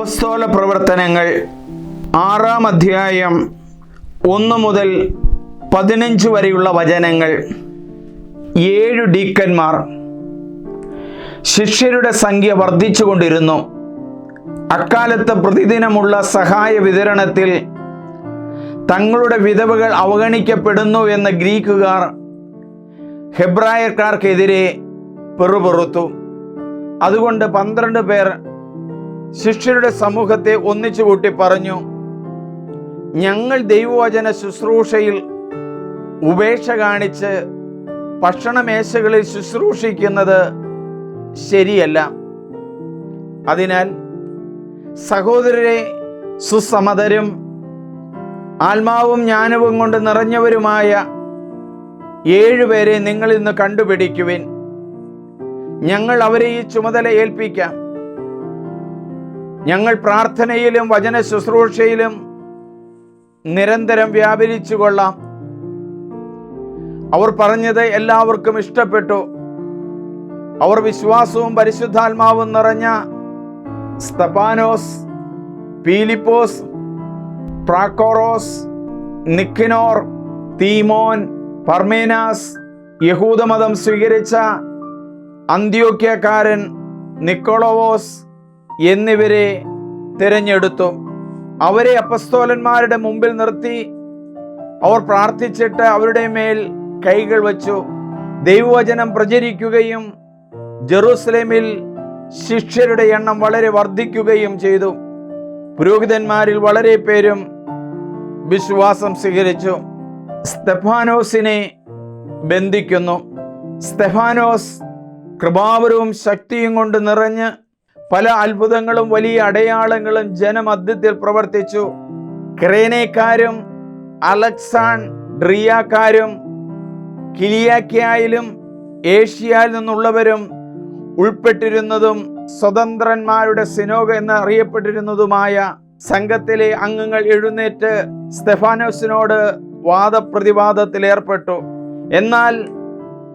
അപ്പസ്തോല പ്രവർത്തനങ്ങൾ ആറാം അധ്യായം ഒന്ന് മുതൽ പതിനഞ്ച് വരെയുള്ള വചനങ്ങൾ. ഏഴു ഡീക്കന്മാർ ശിഷ്യരുടെ സംഖ്യ വർദ്ധിച്ചുകൊണ്ടിരുന്നു. അക്കാലത്ത് പ്രതിദിനമുള്ള സഹായ വിതരണത്തിൽ തങ്ങളുടെ വിധവകൾ അവഗണിക്കപ്പെടുന്നു എന്ന ഗ്രീക്കുകാർ ഹെബ്രായക്കാർക്കെതിരെ പെറുപെറുത്തു. അതുകൊണ്ട് പന്ത്രണ്ട് പേർ ശിഷ്യരുടെ സമൂഹത്തെ ഒന്നിച്ചു കൂട്ടി പറഞ്ഞു ഞങ്ങൾ ദൈവവചന ശുശ്രൂഷയിൽ ഉപേക്ഷ കാണിച്ച് ഭക്ഷണമേശകളിൽ ശുശ്രൂഷിക്കുന്നത് ശരിയല്ല. അതിനാൽ സഹോദരരെ സുസമതരും ആത്മാവും ജ്ഞാനവും കൊണ്ട് നിറഞ്ഞവരുമായ ഏഴുപേരെ നിങ്ങൾ ഇന്ന് കണ്ടുപിടിക്കുവിൻ. ഞങ്ങൾ അവരെ ഈ ചുമതല ഏൽപ്പിക്കാം. ഞങ്ങൾ പ്രാർത്ഥനയിലും വചന ശുശ്രൂഷയിലും നിരന്തരം വ്യാപരിച്ചു കൊള്ളാം. അവർ പറഞ്ഞത് എല്ലാവർക്കും ഇഷ്ടപ്പെട്ടു. അവർ വിശ്വാസവും പരിശുദ്ധാത്മാവും നിറഞ്ഞ സ്തപാനോസ് പീലിപ്പോസ് പ്രാക്കോറോസ് നിക്കിനോർ തീമോൻ പർമേനാസ് യഹൂദമതം സ്വീകരിച്ച അന്ത്യോക്യക്കാരൻ നിക്കോളോവോസ് എന്നിവരെ തിരഞ്ഞെടുത്തു. അവരെ അപ്പസ്തോലന്മാരുടെ മുമ്പിൽ നിർത്തി. അവർ പ്രാർത്ഥിച്ചിട്ട് അവരുടെ മേൽ കൈകൾ വച്ചു. ദൈവവചനം പ്രചരിക്കുകയും ജെറൂസലേമിൽ ശിഷ്യരുടെ എണ്ണം വളരെ വർദ്ധിക്കുകയും ചെയ്തു. പുരോഹിതന്മാരിൽ വളരെ പേരും വിശ്വാസം സ്വീകരിച്ചു. സ്തെഫാനോസിനെ ബന്ധിക്കുന്നു. സ്തെഫാനോസ് കൃപാവരവും ശക്തിയും കൊണ്ട് നിറഞ്ഞ് പല അത്ഭുതങ്ങളും വലിയ അടയാളങ്ങളും ജനമധ്യത്തിൽ പ്രവർത്തിച്ചു. ക്രേനേക്കാരും അലക്സാൻ ഡ്രിയാക്കാരും കിലിയാക്കിയായാലും ഏഷ്യയിൽ നിന്നുള്ളവരും ഉൾപ്പെട്ടിരുന്നതും സ്വതന്ത്രന്മാരുടെ സിനോഗ എന്ന് അറിയപ്പെട്ടിരുന്നതുമായ സംഘത്തിലെ അംഗങ്ങൾ എഴുന്നേറ്റ് സ്തെഫാനോസിനോട് വാദപ്രതിവാദത്തിൽ ഏർപ്പെട്ടു. എന്നാൽ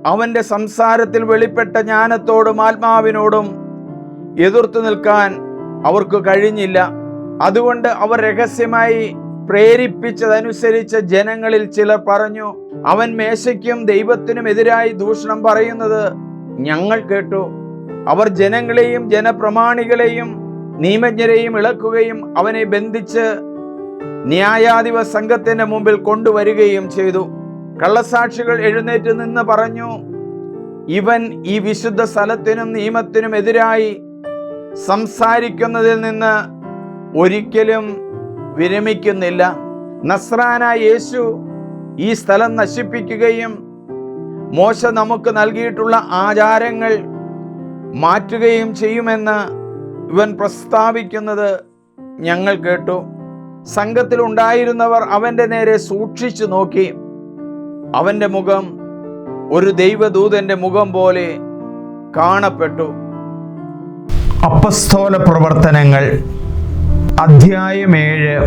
അവന്റെ സംസാരത്തിൽ വെളിപ്പെട്ട ജ്ഞാനത്തോടും ആത്മാവിനോടും എതിർത്തു നിൽക്കാൻ അവർക്ക് കഴിഞ്ഞില്ല. അതുകൊണ്ട് അവർ രഹസ്യമായി പ്രേരിപ്പിച്ചതനുസരിച്ച് ജനങ്ങളിൽ ചിലർ പറഞ്ഞു അവൻ മേശയ്ക്കും ദൈവത്തിനും എതിരായി ദൂഷണം പറയുന്നത് ഞങ്ങൾ കേട്ടു. അവർ ജനങ്ങളെയും ജനപ്രമാണികളെയും നിയമജ്ഞരെയും ഇളക്കുകയും അവനെ ബന്ധിച്ച് ന്യായാധിപ സംഘത്തിന്റെ മുമ്പിൽ കൊണ്ടുവരികയും ചെയ്തു. കള്ളസാക്ഷികൾ എഴുന്നേറ്റ് നിന്ന് പറഞ്ഞു ഇവൻ ഈ വിശുദ്ധ സ്ഥലത്തിനും നിയമത്തിനും എതിരായി സംസാരിക്കുന്നതിൽ നിന്ന് ഒരിക്കലും വിരമിക്കുന്നില്ല. നസ്രാന യേശു ഈ സ്ഥലം നശിപ്പിക്കുകയും മോശ നമുക്ക് നൽകിയിട്ടുള്ള ആചാരങ്ങൾ മാറ്റുകയും ചെയ്യുമെന്ന് ഇവൻ പ്രസ്താവിക്കുന്നത് ഞങ്ങൾ കേട്ടു. സംഘത്തിലുണ്ടായിരുന്നവർ അവന്റെ നേരെ സൂക്ഷിച്ചു നോക്കി. അവന്റെ മുഖം ഒരു ദൈവദൂതന്റെ മുഖം പോലെ കാണപ്പെട്ടു. അപ്പസ്തോല പ്രവർത്തനങ്ങൾ അധ്യായം ഏഴ്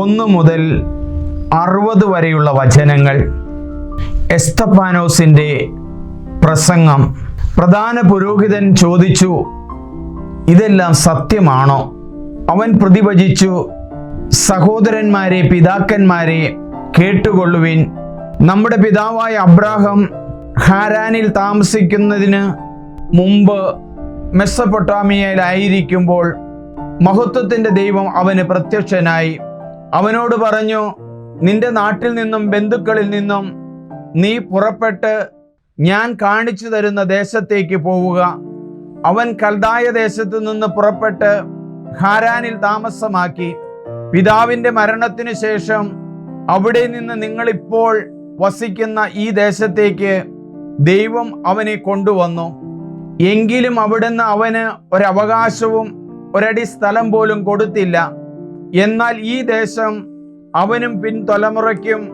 ഒന്ന് മുതൽ അറുപത് വരെയുള്ള വചനങ്ങൾ. എസ്തപ്പാനോസിന്റെ പ്രസംഗം. പ്രധാന പുരോഹിതൻ ചോദിച്ചു ഇതെല്ലാം സത്യമാണോ? അവൻ പ്രതിഭജിച്ചു സഹോദരന്മാരെ പിതാക്കന്മാരെ കേട്ടുകൊള്ളുവിൻ. നമ്മുടെ പിതാവായ അബ്രാഹം ഹാരാനിൽ താമസിക്കുന്നതിന് മുമ്പ് മെസ്സപ്പൊട്ടാമിയയിലായിരിക്കുമ്പോൾ മഹത്വത്തിന്റെ ദൈവം അവന് പ്രത്യക്ഷനായി. അവനോട് പറഞ്ഞു നിന്റെ നാട്ടിൽ നിന്നും ബന്ധുക്കളിൽ നിന്നും നീ പുറപ്പെട്ട് ഞാൻ കാണിച്ചു തരുന്ന ദേശത്തേക്ക് പോവുക. അവൻ കൽദായ ദേശത്തു നിന്ന് പുറപ്പെട്ട് ഹാരാനിൽ താമസമാക്കി. പിതാവിന്റെ മരണത്തിനു ശേഷം അവിടെ നിന്ന് നിങ്ങളിപ്പോൾ വസിക്കുന്ന ഈ ദേശത്തേക്ക് ദൈവം അവനെ കൊണ്ടുവന്നു. എങ്കിലും അവിടുന്ന് അവന് ഒരവകാശവും ഒരടി സ്ഥലം പോലും കൊടുത്തില്ല. എന്നാൽ ഈ ദേശം അവനും പിൻതലമുറയ്ക്കും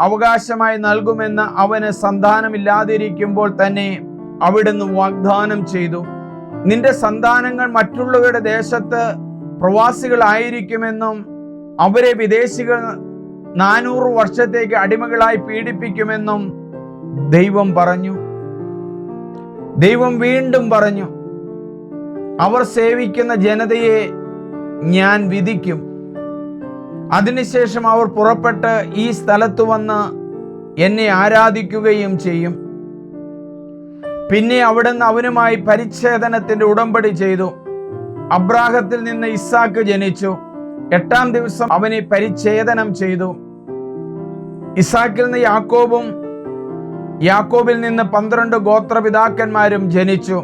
അവകാശമായി നൽകുമെന്ന് അവന് സന്താനമില്ലാതിരിക്കുമ്പോൾ തന്നെ അവിടുന്ന് വാഗ്ദാനം ചെയ്തു. നിന്റെ സന്താനങ്ങൾ മറ്റുള്ളവരുടെ ദേശത്ത് പ്രവാസികളായിരിക്കുമെന്നും അവരെ വിദേശികൾ നാനൂറ് വർഷത്തേക്ക് അടിമകളായി പീഡിപ്പിക്കുമെന്നും ദൈവം പറഞ്ഞു. ദൈവം വീണ്ടും പറഞ്ഞു അവർ സേവിക്കുന്ന ജനതയെ ഞാൻ വിധിക്കും. അതിനുശേഷം അവർ പുറപ്പെട്ട് ഈ സ്ഥലത്ത് വന്ന് എന്നെ ആരാധിക്കുകയും ചെയ്യും. പിന്നെ അവിടുന്ന് അവനുമായി പരിച്ഛേദനത്തിന്റെ ഉടമ്പടി ചെയ്തു. അബ്രാഹത്തിൽ നിന്ന് ഇസാക്ക് ജനിച്ചു. എട്ടാം ദിവസം അവനെ പരിച്ഛേദനം ചെയ്തു. ഇസാക്കിൽ നിന്ന് യാക്കോബും യാക്കോബിൽ നിന്ന് പന്ത്രണ്ട് ഗോത്രപിതാക്കന്മാരും ജനിച്ചു.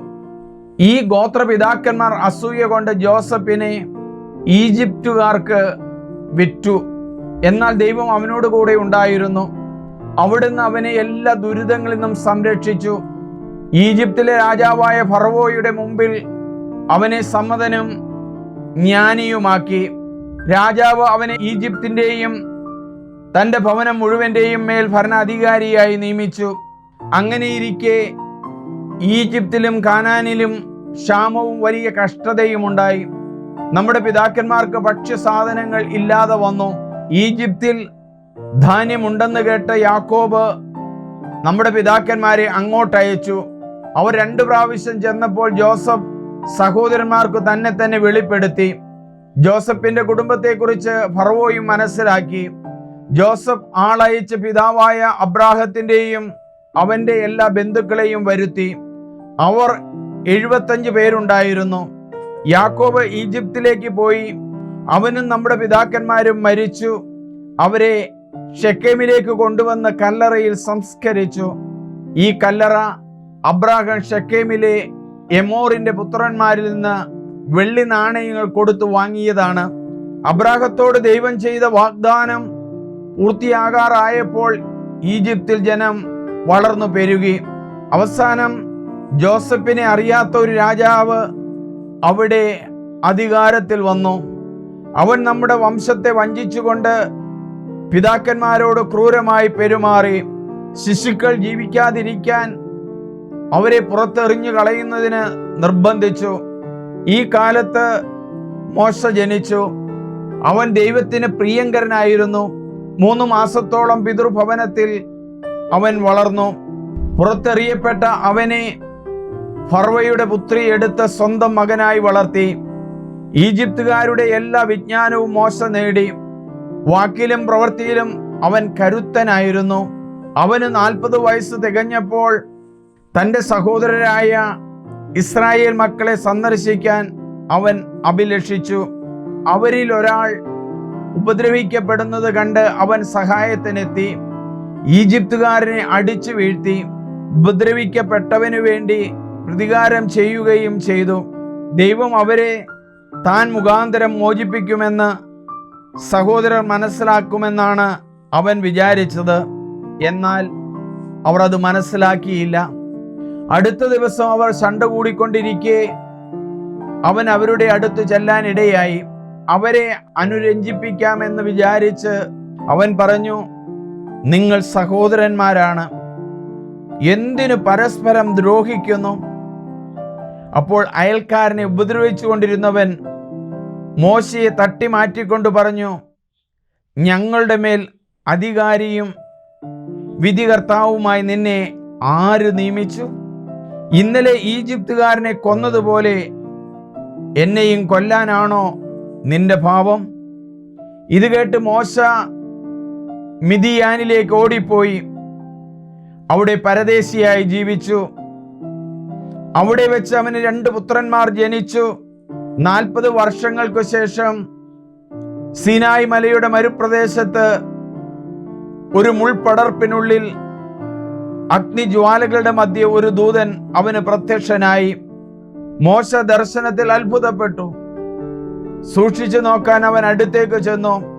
ഈ ഗോത്രപിതാക്കന്മാർ അസൂയ കൊണ്ട് ജോസഫിനെ ഈജിപ്തുകാർക്ക് വിറ്റു. എന്നാൽ ദൈവം അവനോട് കൂടെ ഉണ്ടായിരുന്നു. അവിടുന്ന് അവനെ എല്ലാ ദുരിതങ്ങളിൽ നിന്നും സംരക്ഷിച്ചു. ഈജിപ്തിലെ രാജാവായ ഫറവോയുടെ മുമ്പിൽ അവനെ സമ്മതനും ജ്ഞാനിയുമാക്കി. രാജാവ് അവനെ ഈജിപ്തിന്റെയും തന്റെ ഭവനം മുഴുവന്റെയും മേൽ ഭരണാധികാരിയായി നിയമിച്ചു. അങ്ങനെയിരിക്കെ ഈജിപ്തിലും കാനാനിലും ക്ഷാമവും വലിയ കഷ്ടതയും ഉണ്ടായി. നമ്മുടെ പിതാക്കന്മാർക്ക് ഭക്ഷ്യസാധനങ്ങൾ ഇല്ലാതെ വന്നു. ഈജിപ്തിൽ ധാന്യമുണ്ടെന്ന് കേട്ട യാക്കോബ് നമ്മുടെ പിതാക്കന്മാരെ അങ്ങോട്ട് അയച്ചു അവർ രണ്ടു പ്രാവശ്യം ചെന്നപ്പോൾ ജോസഫ് സഹോദരന്മാർക്ക് തന്നെ തന്നെ വെളിപ്പെടുത്തി. ജോസഫിന്റെ കുടുംബത്തെക്കുറിച്ച് ഫറവോയും മനസ്സിലാക്കി. ജോസഫ് ആളയച്ച പിതാവായ അബ്രാഹത്തിന്റെയും അവന്റെ എല്ലാ ബന്ധുക്കളെയും വരുത്തി. അവർ എഴുപത്തഞ്ച് പേരുണ്ടായിരുന്നു. യാക്കോബ് ഈജിപ്തിലേക്ക് പോയി. അവനും നമ്മുടെ പിതാക്കന്മാരും മരിച്ചു. അവരെ ഷെക്കേമിലേക്ക് കൊണ്ടുവന്ന് കല്ലറയിൽ സംസ്കരിച്ചു. ഈ കല്ലറ അബ്രാഹം ഷെക്കേമിലെ എമോറിന്റെ പുത്രന്മാരിൽ നിന്ന് വെള്ളി നാണയങ്ങൾ കൊടുത്തു വാങ്ങിയതാണ്. അബ്രാഹത്തോട് ദൈവം ചെയ്ത വാഗ്ദാനം പൂർത്തിയാകാറായപ്പോൾ ഈജിപ്തിൽ ജനം വളർന്നു പെരുകി. അവസാനം ജോസഫിനെ അറിയാത്ത ഒരു രാജാവ് അവിടെ അധികാരത്തിൽ വന്നു. അവൻ നമ്മുടെ വംശത്തെ വഞ്ചിച്ചുകൊണ്ട് പിതാക്കന്മാരോട് ക്രൂരമായി പെരുമാറി. ശിശുക്കൾ ജീവിക്കാതിരിക്കാൻ അവരെ പുറത്തെറിഞ്ഞു കളയുന്നതിന് നിർബന്ധിച്ചു. ഈ കാലത്ത് മോശ ജനിച്ചു. അവൻ ദൈവത്തിന് പ്രിയങ്കരനായിരുന്നു. മൂന്ന് മാസത്തോളം പിതൃഭവനത്തിൽ അവൻ വളർന്നു. പുറത്തെറിയപ്പെട്ട അവനെ ഫർവയുടെ പുത്രി എടുത്ത സ്വന്തം മകനായി വളർത്തി. ഈജിപ്തുകാരുടെ എല്ലാ വിജ്ഞാനവും മോശ നേടി. വാക്കിലും പ്രവൃത്തിയിലും അവൻ കരുത്തനായിരുന്നു. അവന് നാൽപ്പത് വയസ്സ് തികഞ്ഞപ്പോൾ തന്റെ സഹോദരരായ ഇസ്രായേൽ മക്കളെ സന്ദർശിക്കാൻ അവൻ അഭിലഷിച്ചു. അവരിൽ ഒരാൾ ഉപദ്രവിക്കപ്പെടുന്നത് കണ്ട് അവൻ സഹായത്തിനെത്തി. ഈജിപ്തുകാരനെ അടിച്ചു വീഴ്ത്തി ഉപദ്രവിക്കപ്പെട്ടവനു വേണ്ടി പ്രതികാരം ചെയ്യുകയും ചെയ്തു. ദൈവം അവരെ താൻ മുഖാന്തരം മോചിപ്പിക്കുമെന്ന് സഹോദരർ മനസ്സിലാക്കുമെന്നാണ് അവൻ വിചാരിച്ചത്. എന്നാൽ അവർ അത് മനസ്സിലാക്കിയില്ല. അടുത്ത ദിവസം അവർ ശണ്ട കൂടിക്കൊണ്ടിരിക്കെ അവൻ അവരുടെ അടുത്ത് ചെല്ലാനിടയായി. അവരെ അനുരഞ്ജിപ്പിക്കാമെന്ന് വിചാരിച്ച് അവൻ പറഞ്ഞു നിങ്ങൾ സഹോദരന്മാരാണ്. എന്തിനു പരസ്പരം ദ്രോഹിക്കുന്നു? അപ്പോൾ അയൽക്കാരനെ ഉപദ്രവിച്ചുകൊണ്ടിരുന്നവൻ മോശയെ തട്ടി മാറ്റിക്കൊണ്ട് പറഞ്ഞു ഞങ്ങളുടെ മേൽ അധികാരിയും വിധികർത്താവുമായി നിന്നെ ആര് നിയമിച്ചു? ഇന്നലെ ഈജിപ്തുകാരനെ കൊന്നതുപോലെ എന്നെയും കൊല്ലാനാണോ നിന്റെ ഭാവം ഇത് കേട്ട് മോശ മിതിയാനിലേക്ക് ഓടിപ്പോയി. അവിടെ പരദേശിയായി ജീവിച്ചു. അവിടെ വെച്ച് അവന് രണ്ട് പുത്രന്മാർ ജനിച്ചു. നാൽപ്പത് വർഷങ്ങൾക്ക് ശേഷം സിനായ് മലയുടെ മരുപ്രദേശത്ത് ഒരു മുൾപടർപ്പിനുള്ളിൽ അഗ്നിജ്വാലകളുടെ മധ്യ ഒരു ദൂതൻ അവന് പ്രത്യക്ഷനായി. മോശ ദർശനത്തിൽ അത്ഭുതപ്പെട്ടു. സൂക്ഷിച്ചു നോക്കാൻ അവൻ അടുത്തേക്ക് ചെന്നു.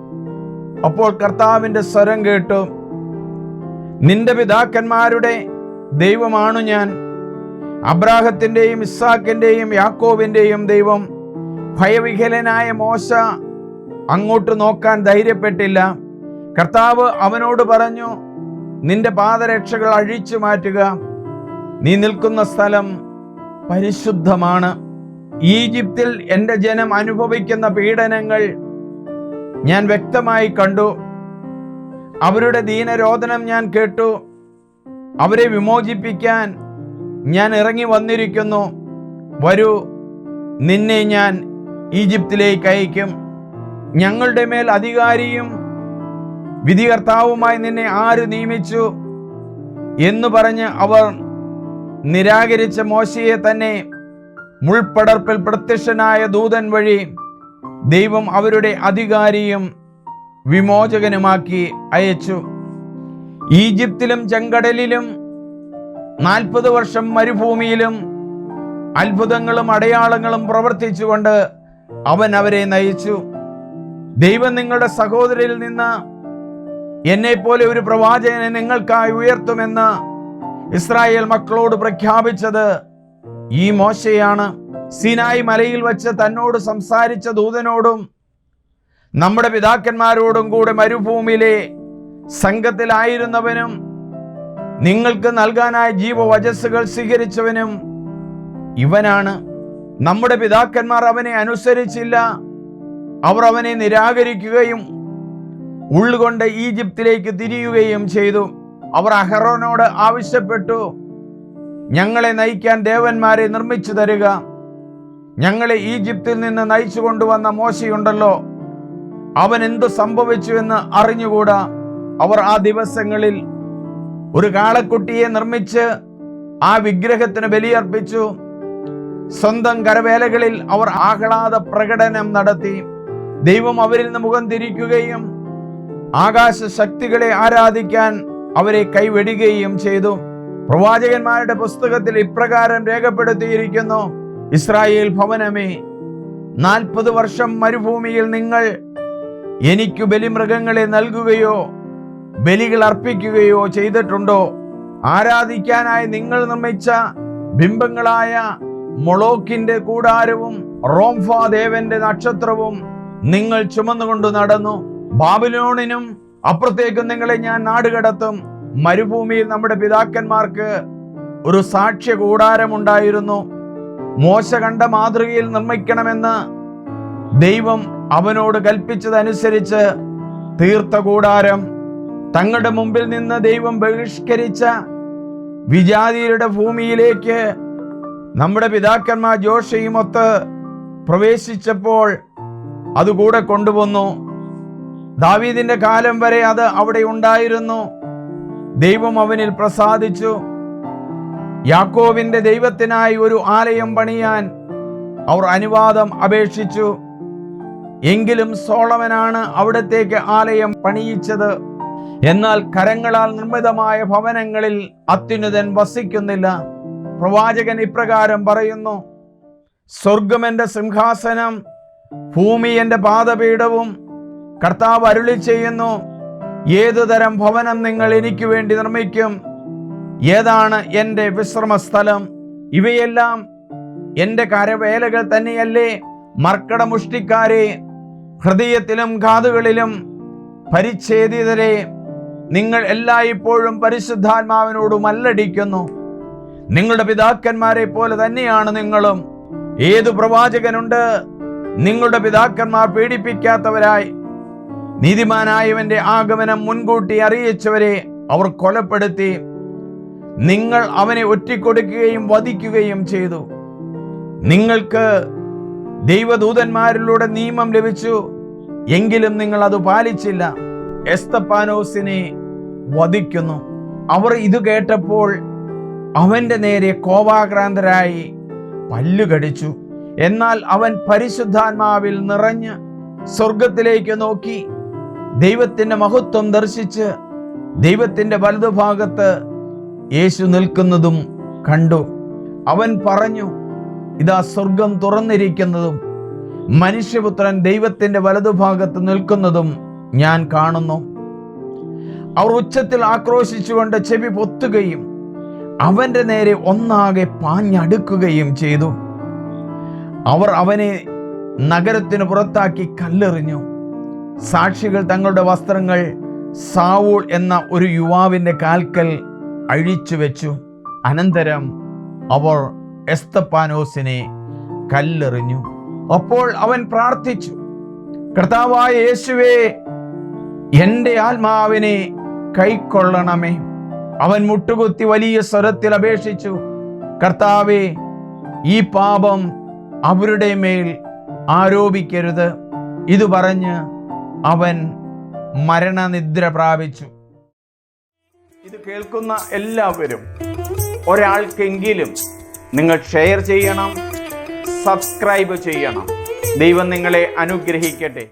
അപ്പോൾ കർത്താവിന്റെ സ്വരം കേട്ടു. നിന്റെ പിതാക്കന്മാരുടെ ദൈവമാണു ഞാൻ. അബ്രാഹത്തിന്റെയും ഇസ്സാക്കിന്റെയും യാക്കോബിന്റെയും ദൈവം. ഭയവിഹലനായ മോശ അങ്ങോട്ട് നോക്കാൻ ധൈര്യപ്പെട്ടില്ല. കർത്താവ് അവനോട് പറഞ്ഞു നിന്റെ പാദരക്ഷകൾ അഴിച്ചു മാറ്റുക. നീ നിൽക്കുന്ന സ്ഥലം പരിശുദ്ധമാണ്. ഈജിപ്തിൽ എന്റെ ജനം അനുഭവിക്കുന്ന പീഡനങ്ങൾ ഞാൻ വ്യക്തമായി കണ്ടു. അവരുടെ ദീനരോധനം ഞാൻ കേട്ടു. അവരെ വിമോചിപ്പിക്കാൻ ഞാൻ ഇറങ്ങി വന്നിരിക്കുന്നു. വരൂ നിന്നെ ഞാൻ ഈജിപ്തിലേക്ക് അയക്കും. ഞങ്ങളുടെ മേൽ അധികാരിയും വിധികർത്താവുമായി നിന്നെ ആര് നിയമിച്ചു? എന്ന് പറഞ്ഞ് അവർ നിരാകരിച്ച മോശയെ തന്നെ മുൾപ്പടർപ്പിൽ പ്രത്യക്ഷനായ ദൂതൻ വഴി ദൈവം അവരുടെ അധികാരിയും വിമോചകനുമാക്കി അയച്ചു. ഈജിപ്തിലും ചെങ്കടലിലും നാൽപ്പത് വർഷം മരുഭൂമിയിലും അത്ഭുതങ്ങളും അടയാളങ്ങളും പ്രവർത്തിച്ചുകൊണ്ട് അവൻ അവരെ നയിച്ചു. ദൈവം നിങ്ങളുടെ സഹോദരിൽ നിന്ന് എന്നെ പോലെ ഒരു പ്രവാചകനെ നിങ്ങൾക്കായി ഉയർത്തുമെന്ന് ഇസ്രായേൽ മക്കളോട് പ്രഖ്യാപിച്ചത് ഈ മോശയാണ്. സിനായി മലയിൽ വച്ച് തന്നോട് സംസാരിച്ച ദൂതനോടും നമ്മുടെ പിതാക്കന്മാരോടും കൂടെ മരുഭൂമിയിലെ സംഘത്തിലായിരുന്നവനും നിങ്ങൾക്ക് നൽകാനായ ജീവവചസ്സുകൾ സ്വീകരിച്ചവനും ഇവനാണ്. നമ്മുടെ പിതാക്കന്മാർ അവനെ അനുസരിച്ചില്ല. അവർ അവനെ നിരാകരിക്കുകയും ഉള്ളുകൊണ്ട് ഈജിപ്തിലേക്ക് തിരിയുകയും ചെയ്തു. അവർ അഹറോനോട് ആവശ്യപ്പെട്ടു. ഞങ്ങളെ നയിക്കാൻ ദേവന്മാരെ നിർമ്മിച്ചു തരിക. ഞങ്ങളെ ഈജിപ്തിൽ നിന്ന് നയിച്ചു കൊണ്ടുവന്ന മോശയുണ്ടല്ലോ. അവൻ എന്തു സംഭവിച്ചു എന്ന് അറിഞ്ഞുകൂടാ. അവർ ആ ദിവസങ്ങളിൽ ഒരു കാളക്കുട്ടിയെ നിർമ്മിച്ച് ആ വിഗ്രഹത്തിന് ബലിയർപ്പിച്ചു. സ്വന്തം കരവേലകളിൽ അവർ ആഹ്ലാദ പ്രകടനം നടത്തി. ദൈവം അവരിൽ നിന്ന് മുഖം തിരിക്കുകയും ആകാശ ശക്തികളെ ആരാധിക്കാൻ അവരെ കൈവെടുകയും ചെയ്തു. പ്രവാചകന്മാരുടെ പുസ്തകത്തിൽ ഇപ്രകാരം രേഖപ്പെടുത്തിയിരിക്കുന്നു. ഇസ്രായേൽ ഭവനമേ നാൽപ്പത് വർഷം മരുഭൂമിയിൽ നിങ്ങൾ എനിക്കു ബലിമൃഗങ്ങളെ നൽകുകയോ ബലികൾ അർപ്പിക്കുകയോ ചെയ്തിട്ടുണ്ടോ? ആരാധിക്കാനായി നിങ്ങൾ നിർമ്മിച്ച ബിംബങ്ങളായ മൊളോക്കിന്റെ കൂടാരവും റോംഫാ ദേവന്റെ നക്ഷത്രവും നിങ്ങൾ ചുമന്നുകൊണ്ട് നടന്നു. ബാബിലോണിനും അപ്പുറത്തേക്കും നിങ്ങളെ ഞാൻ നാടുകടത്തും. മരുഭൂമിയിൽ നമ്മുടെ പിതാക്കന്മാർക്ക് ഒരു സാക്ഷ്യ കൂടാരമുണ്ടായിരുന്നു മോശ കണ്ട മാതൃകയിൽ നിർമ്മിക്കണമെന്ന് ദൈവം അവനോട് കൽപ്പിച്ചതനുസരിച്ച് തീർത്ത കൂടാരം തങ്ങളുടെ മുമ്പിൽ നിന്ന് ദൈവം ബഹിഷ്കരിച്ച വിജാതിയുടെ ഭൂമിയിലേക്ക് നമ്മുടെ പിതാക്കന്മാർ ജോഷയുമൊത്ത് പ്രവേശിച്ചപ്പോൾ അതുകൂടെ കൊണ്ടുവന്നു. ദാവീദിന്റെ കാലം വരെ അത് അവിടെ ഉണ്ടായിരുന്നു. ദൈവം അവനിൽ പ്രസാദിച്ചു. യാക്കോവിന്റെ ദൈവത്തിനായി ഒരു ആലയം പണിയാൻ അവർ അനുവാദം അപേക്ഷിച്ചു. എങ്കിലും സോളമനാണ് അവിടത്തേക്ക് ആലയം പണിയിച്ചത്. എന്നാൽ കരങ്ങളാൽ നിർമ്മിതമായ ഭവനങ്ങളിൽ അത്യുന്നതൻ വസിക്കുന്നില്ല. പ്രവാചകൻ ഇപ്രകാരം പറയുന്നു സ്വർഗം എന്റെ സിംഹാസനം ഭൂമി എന്റെ പാദപീഠവും കർത്താവ് അരുളി ചെയ്യുന്നു ഏതു തരം ഭവനം നിങ്ങൾ എനിക്ക് വേണ്ടി നിർമ്മിക്കും? ഏതാണ് എന്റെ വിശ്രമസ്ഥലം? ഇവയെല്ലാം എന്റെ കരവേലകൾ തന്നെയല്ലേ? മർക്കട മുഷ്ടിക്കാരെ ഹൃദയത്തിലും കാതുകളിലും പരിച്ഛേദിതരെ നിങ്ങൾ എല്ലായ്പ്പോഴും പരിശുദ്ധാത്മാവിനോട് മല്ലടിക്കുന്നു നിങ്ങളുടെ പിതാക്കന്മാരെ പോലെ തന്നെയാണ് നിങ്ങളും. ഏതു പ്രവാചകനുണ്ട്? നിങ്ങളുടെ പിതാക്കന്മാർ പീഡിപ്പിക്കാത്തവരായി. നീതിമാനായവന്റെ ആഗമനം മുൻകൂട്ടി അറിയിച്ചവരെ അവർ കൊലപ്പെടുത്തി. നിങ്ങൾ അവനെ ഒറ്റിക്കൊടുക്കുകയും വധിക്കുകയും ചെയ്തു. നിങ്ങൾക്ക് ദൈവദൂതന്മാരിലൂടെ നിയമം ലഭിച്ചു എങ്കിലും നിങ്ങൾ അത് പാലിച്ചില്ല. എസ്തപ്പാനോസിനെ വധിക്കുന്നു. അവർ ഇത് കേട്ടപ്പോൾ അവന്റെ നേരെ കോപാക്രാന്തരായി പല്ലുകടിച്ചു. എന്നാൽ അവൻ പരിശുദ്ധാത്മാവിൽ നിറഞ്ഞ് സ്വർഗത്തിലേക്ക് നോക്കി. ദൈവത്തിന്റെ മഹത്വം ദർശിച്ച് ദൈവത്തിന്റെ വലതുഭാഗത്ത് യേശു നിൽക്കുന്നതും കണ്ടു. അവൻ പറഞ്ഞു ഇതാ സ്വർഗം തുറന്നിരിക്കുന്നതും മനുഷ്യപുത്രൻ ദൈവത്തിന്റെ വലതുഭാഗത്ത് നിൽക്കുന്നതും ഞാൻ കാണുന്നു. അവർ ഉച്ചത്തിൽ ആക്രോശിച്ചുകൊണ്ട് ചെവി പൊത്തുകയും അവന്റെ നേരെ ഒന്നാകെ പാഞ്ഞടുക്കുകയും ചെയ്തു. അവർ അവനെ നഗരത്തിന് പുറത്താക്കി കല്ലെറിഞ്ഞു. സാക്ഷികൾ തങ്ങളുടെ വസ്ത്രങ്ങൾ സാവൂൾ എന്ന ഒരു യുവാവിന്റെ കാൽക്കൽ അഴിച്ചു വെച്ചു. അനന്തരം അവർ എസ്തപ്പാനോസിനെ കല്ലെറിഞ്ഞു. അപ്പോൾ അവൻ പ്രാർത്ഥിച്ചു കർത്താവായ യേശുവേ എന്റെ ആത്മാവിനെ കൈക്കൊള്ളണമേ. അവൻ മുട്ടുകുത്തി വലിയ സ്വരത്തിൽ അപേക്ഷിച്ചു കർത്താവേ ഈ പാപം അവരുടെ മേൽ ആരോപിക്കരുത്. ഇത് പറഞ്ഞ് അവൻ മരണനിദ്ര പ്രാപിച്ചു. ഇത് കേൾക്കുന്ന എല്ലാവരും ഒരാൾക്കെങ്കിലും നിങ്ങൾ ഷെയർ ചെയ്യണം സബ്സ്ക്രൈബ് ചെയ്യണം. ദൈവം നിങ്ങളെ അനുഗ്രഹിക്കട്ടെ.